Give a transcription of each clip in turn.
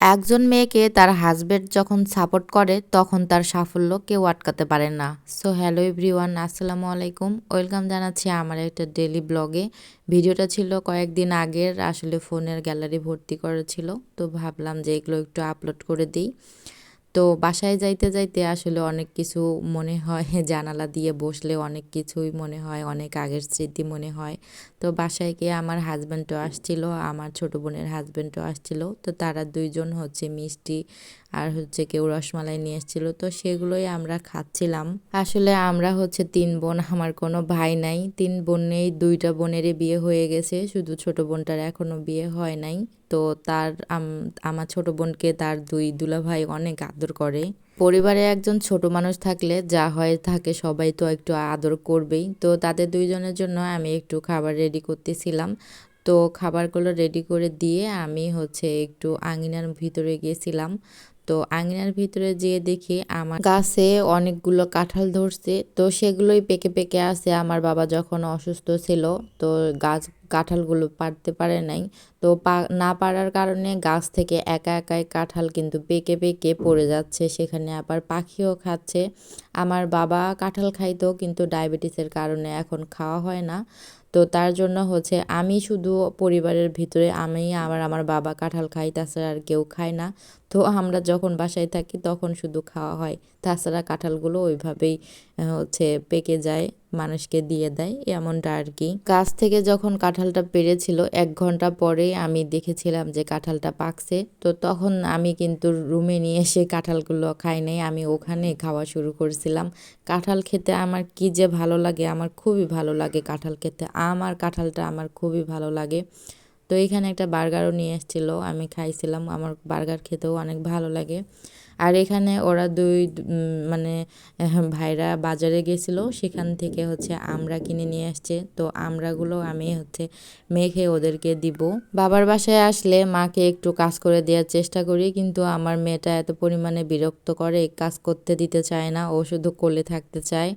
একজন মেয়েকে তার হাজবেন্ড যখন সাপোর্ট করে, তখন তার সাফল্য কেউ আটকাতে পারে না। সো হ্যালো এভরিওয়ান আসসালামু আলাইকুম। ওয়েলকাম জানাচ্ছি আমার একটা ডেলি ব্লগে ভিডিওটা ছিল কয়েকদিন আগের, আসলে ফোনের গ্যালারি ভর্তি করা ছিল। তো ভাবলাম যে এগুলো একটু আপলোড করে দিই। তো বাসায় যাইতে যাইতে আসলে অনেক কিছু মনে হয়, জানালা দিয়ে বসলে অনেক কিছুই মনে হয়, অনেক আগের স্মৃতি মনে হয়। তো বাসায় গিয়ে আমার হাজব্যান্ডও আসছিল, আমার ছোট বোনের হাজব্যান্ডও আসছিল। তো তারা দুইজন হচ্ছে মিষ্টি আর হচ্ছে কেউ রসমালাই নিয়ে এসেছিল, তো সেগুলোই আমরা খাচ্ছিলাম। আসলে আমরা হচ্ছে তিন বোন, আমার কোনো ভাই নাই। তিন বোনেই, দুইটা বোনেরই বিয়ে হয়ে গেছে, শুধু ছোট বোনটার এখনও বিয়ে হয় নাই। তো তার আমার ছোট বোনকে তার দুই দুলাভাই অনেক আদর করে। পরিবারে একজন ছোট মানুষ থাকলে যা হয় থাকে, সবাই তো একটু আদর করবেই। তো তাদের দুইজনের জন্য আমি একটু খাবার রেডি করতেছিলাম। তো খাবারগুলো রেডি করে দিয়ে আমি হচ্ছে একটু আঙিনার ভিতরে গিয়েছিলাম তো আঙিনার ভিতরে যেয়ে দেখি আমার গাছে অনেকগুলো কাঁঠাল ধরছে। তো সেগুলোই পেকে পেকে আছে। আমার বাবা যখন অসুস্থ ছিল, তো গাছ কাঁঠালগুলো পারতে পারে নাই। তো না পারার কারণে গাছ থেকে একা একাই কাঁঠাল কিন্তু পেকে পেকে পড়ে যাচ্ছে। সেখানে আবার পাখিও খাচ্ছে। আমার বাবা কাঁঠাল খাইতো কিন্তু ডায়াবেটিসের কারণে এখন খাওয়া হয় না। তো তার জন্য হচ্ছে আমি শুধু পরিবারের ভিতরে আমি আবার আমার বাবা কাঁঠাল খাই তাছাড়া আর কেউ খায় না। তো আমরা যখন বাসায় থাকি তখন শুধু খাওয়া হয়। তাছাড়া কাঁঠালগুলো ওইভাবেই হচ্ছে পেকে যায়। মানুষকে দিয়ে দেয়, এমনটা আর কি। গাছ থেকে যখন কাঁঠালটা পেরেছিল এক ঘণ্টা পরেই আমি দেখেছিলাম যে কাঁঠালটা পাকছে। তো তখন আমি কিন্তু রুমে নিয়ে এসে কাঁঠালগুলো খাই নাই, আমি ওখানে খাওয়া শুরু করেছিলাম। কাঁঠাল খেতে আমার কি যে ভালো লাগে, আমার খুবই ভালো লাগে কাঁঠাল খেতে। আমার কাঁঠালটা আমার খুবই ভালো লাগে। তো এখানে একটা বার্গারও নিয়ে এসেছিল, আমি খাইছিলাম। আমার বার্গার খেতেও অনেক ভালো লাগে। আর এখানে ওরা দুই মানে ভাইরা বাজারে গেছিল। সেখান থেকে হচ্ছে আমরা কিনে নিয়ে আসছে। তো আমরাগুলো আমি হচ্ছে মেখে ওদেরকে দিব। বাবার বাসায় আসলে মাকে একটু কাজ করে দেওয়ার চেষ্টা করি, কিন্তু আমার মেয়েটা এত পরিমাণে বিরক্ত করে, কাজ করতে দিতে চায় না, ও শুধু কোলে থাকতে চায়।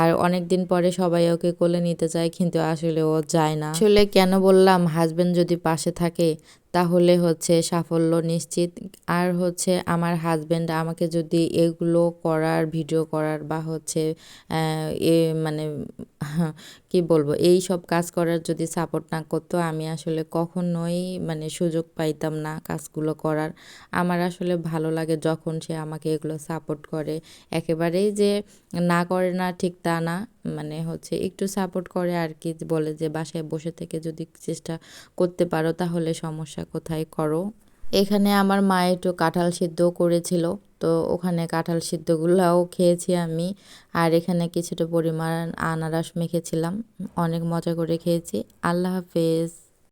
আর অনেক দিন পরে সবাই ওকে কোলে নিতে চায়, কিন্তু আসলে ও যায় না। আসলে কেন বললাম হাজবেন্ড যদি পাশে থাকে তাহলে হচ্ছে সাফল্য নিশ্চিত। আর হচ্ছে আমার হাজব্যান্ড আমাকে যদি এগুলো করার ভিডিও করার বা হচ্ছে এ মানে কি বলব, এই সব কাজ করার যদি সাপোর্ট না করতো, আমি আসলে কখনোই মানে সুযোগ পাইতাম না কাজগুলো করার। আমার আসলে ভালো লাগে যখন সে আমাকে এগুলো সাপোর্ট করে। একেবারেই যে না করে না ঠিক তা না। মানে হচ্ছে একটু সাপোর্ট করে আর কি বলে যে বাসায় বসে থেকে যদি চেষ্টা করতে পারো তাহলে সমস্যা কোথায় করো। এখানে আমার মা একটু কাঁঠাল সিদ্ধ করেছিল, তো ওখানে কাঁঠাল সিদ্ধগুলোও খেয়েছি আমি। আর এখানে কিছুটা পরিমাণ আনারস মেখেছিলাম, অনেক মজা করে খেয়েছি। আল্লাহ হাফেজ।